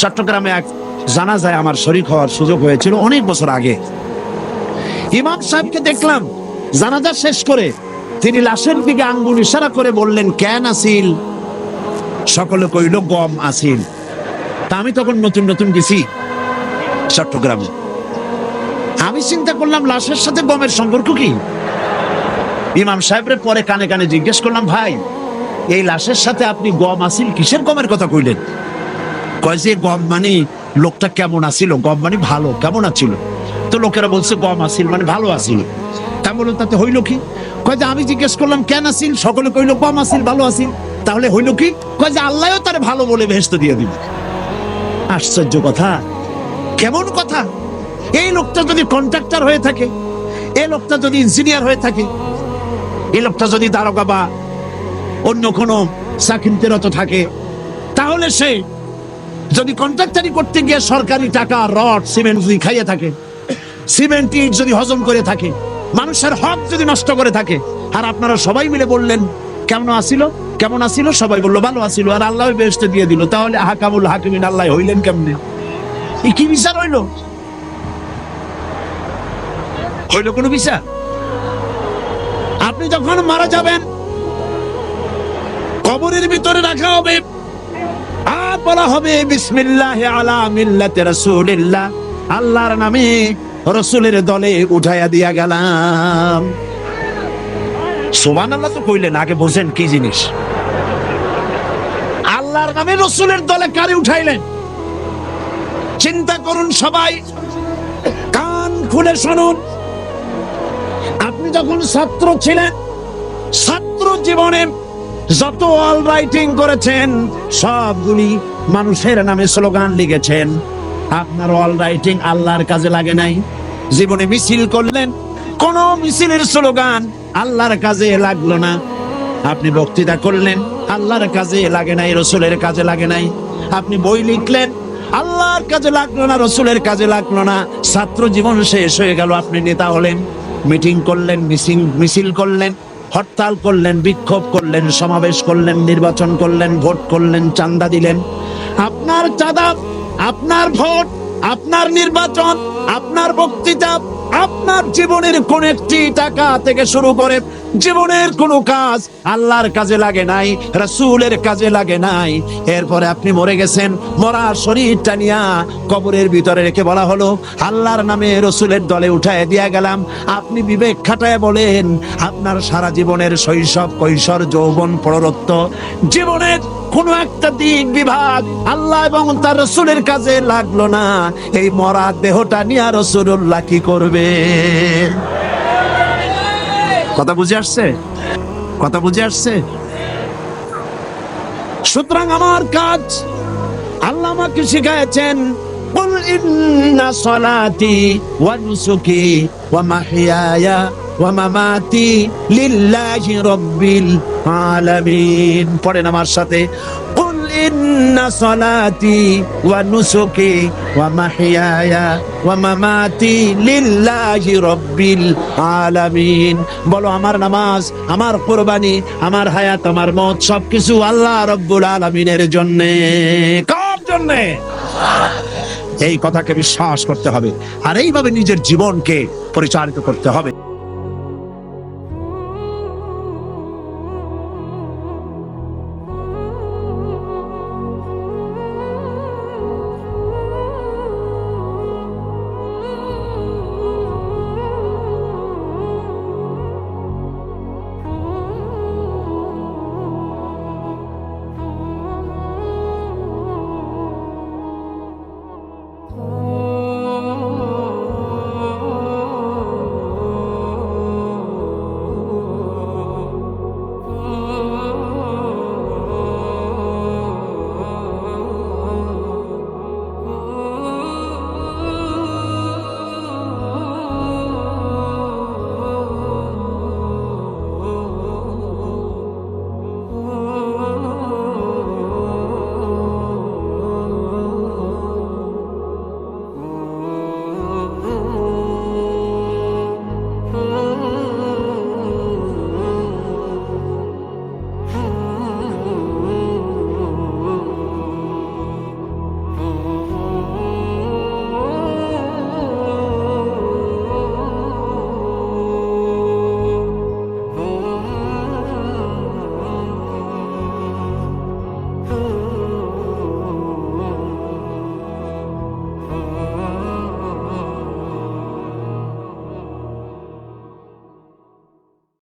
চট্টগ্রামে এক জানাজায় আমার শরীর হওয়ার সুযোগ হয়েছিল অনেক বছর আগে। ইমাম সাহেবকে দেখলাম, জানাজা শেষ করে তিনি লাশের দিকে আঙ্গুল ইশারা করে বললেন, কেন আসিল? সকলে কইল, গম আসিল। তা আমি তখন নতুন নতুন গেছি চট্টগ্রামে। আমি চিন্তা করলাম, লাশের সাথে গমের সম্পর্ক কি? ইমাম সাহেবরে পরে কানে কানে জিজ্ঞেস করলাম, ভাই, এই লাশের সাথে আপনি গম আসিল? কিসের গমের কথা কইলেন? কয় যে গম মানে লোকটা কেমন আছিল? গম মানে ভালো, কেমন আছিল? তো লোকেরা বলছে, গম আসিল মানে ভালো আসিল তা বলুন তাতে হইল কি? কয় যে, আমি জিজ্ঞেস করলাম, কেন আসিল সকলে কইলো, গম আসিল ভালো আসিল তাহলে হইল কি? কয় যে, আল্লাহও তার ভালো বলে ভেস্ত দিয়ে দিবে। আশ্চর্য কথা। কেমন কথা? এই লোকটা যদি কন্ট্রাক্টর হয়ে থাকে, এই লোকটা যদি ইঞ্জিনিয়ার হয়ে থাকে, এই লোকটা যদি দারোগা বা অন্য কোনো চাকরিতে রত থাকে, তাহলে সে যদি কন্ট্রাক্টারি করতে গিয়ে সরকারি টাকা, রড, সিমেন্ট যদি খাইয়ে থাকে, সিমেন্ট ইট যদি হজম করে থাকে, মানুষের হক যদি নষ্ট করে থাকে, আর আপনারা সবাই মিলে বললেন, কেমন আসিল? কেমন আসিল? সবাই বলল, ভালো আসিল। আর আল্লাহ বেহেস্তে দিয়ে দিল। তাহলে হাকামুল হাকিমিন আল্লাহ হইলেন কেমনে? এই কি বিচার হইল? হইল কোনো বিচার? আপনি যখন মারা যাবেন, কবরের ভিতরে রাখা হবে। বলা হবে, বিসমিল্লাহ আলা মিল্লাতে রাসূলিল্লাহ। আল্লাহর নামে রসুলের দলে উঠাইয়া দিয়া গেলাম। সুবহানাল্লাহ তো কইলেন, আগে বোঝেন কি জিনিস। আল্লাহর নামে রসুলের দলে কারে উঠাইলেন? চিন্তা করুন সবাই, কান খুলে শুনুন। আপনি যখন ছাত্র ছিলেন, ছাত্র জীবনে যত অল রাইটিং করেছেন, সবগুলি মানুষের নামে স্লোগান লিখেছেন। আপনার অল রাইটিং আল্লাহর কাজে লাগে নাই? জীবনে মিছিল করলেন, কোন মিছিলের স্লোগান আল্লাহর কাজে লাগল না। আপনি বক্তৃতা করলেন, আল্লাহর কাজে লাগে নাই, রসুলের কাজে লাগে নাই। আপনি বই লিখলেন, আল্লাহর কাজে লাগল না, রসুলের কাজে লাগল না। ছাত্র জীবন শেষ হয়ে গেল, আপনি নেতা হলেন। মিটিং করলেন, মিছিল মিছিল করলেন। হরতাল করলেন, বিক্ষোভ করলেন, সমাবেশ করলেন, নির্বাচন করলেন, ভোট করলেন চান্দা দিলেন। আপনার চাঁদা, আপনার ভোট, আপনার নির্বাচন, আপনার বক্তৃতা আপনার জীবনের কোন একটি টাকা থেকে শুরু করে জীবনের কোনো কাজ আল্লাহর কাজে লাগে নাই, রাসূলের কাজে লাগে নাই। এরপরে আপনি মরে গেছেন মরা শরীরটা নিয়া কবরের ভিতরে রেখে বলা হলো, আল্লাহর নামে রসুলের দলে উঠায় দিয়া গেলাম। আপনি বিবেক খাটায় বলেন, আপনার সারা জীবনের শৈশব কৈশোর যৌবন প্ররত্ব জীবনের কোনো একটা দিক বিভাগ আল্লাহ এবং তার রসুলের কাজে লাগলো না এই মরা দেহটা নিয়ে রসুল্লাহ কি করবে কথা বুঝে আসছে কথা বুঝে আসছে সুতরাং আমার কাজ আল্লাহ আমাকে শিখাইছেন قل إن صلاتي ونسكي ومحياي ওয়া মামাতি লিল্লাহি রাব্বিল আলামিন পড়েন আমার সাথে। কুল ইন্না সালাতি ওয়া নুসুকি ওয়া মাহিয়ায়া ওয়া মামাতি লিল্লাহি রাব্বিল আলামিন বলো, আমার নামাজ, আমার কুরবানি, আমার হায়াত, আমার মত সবকিছু আল্লাহ রব্বুল আলামিনের জন্য। কার জন্য? এই কথাকে বিশ্বাস করতে হবে। আর এইভাবে নিজের জীবনকে পরিচালিত করতে হবে।